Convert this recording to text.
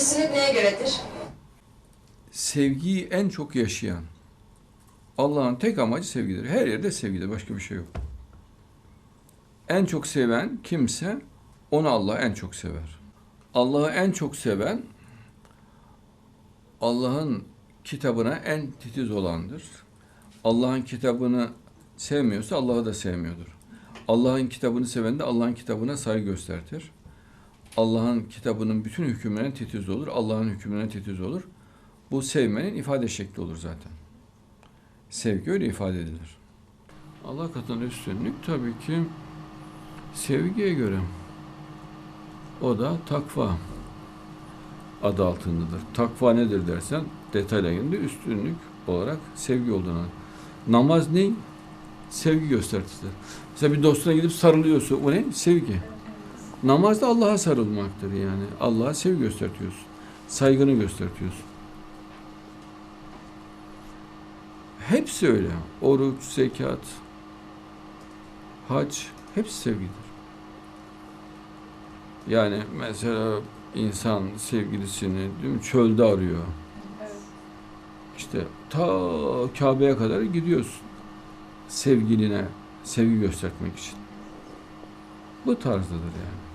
Sünnet neye göredir? sevgiyi en çok yaşayan. Allah'ın tek amacı sevgidir. Her yerde sevgidir. Başka bir şey yok. En çok seven kimse onu Allah en çok sever. Allah'ı en çok seven Allah'ın kitabına en titiz olandır. Allah'ın kitabını sevmiyorsa Allah'ı da sevmiyordur. Allah'ın kitabını seven de Allah'ın kitabına saygı göstertir. Allah'ın kitabının bütün hükümlerine titiz olur. Allah'ın hükümlerine titiz olur. Bu sevmenin ifade şekli olur zaten. Sevgi öyle ifade edilir. Allah katında üstünlük tabii ki sevgiye göre. O da takva adı altındadır. Takva nedir dersen detaylarında üstünlük olarak sevgi olduğunu. Namaz ne? Sevgi göstergesidir. Mesela bir dostuna gidip sarılıyorsun. O ne? Sevgi. Namaz da Allah'a sarılmaktır yani. Allah'a sevgi göstertiyorsun. Saygını göstertiyorsun. Hepsi öyle. Oruç, zekat, hac hepsi sevgidir. Yani mesela insan sevgilisini değil mi, çölde arıyor. İşte ta Kabe'ye kadar gidiyorsun. Sevgiline sevgi göstermek için. Bu tarzdadır yani.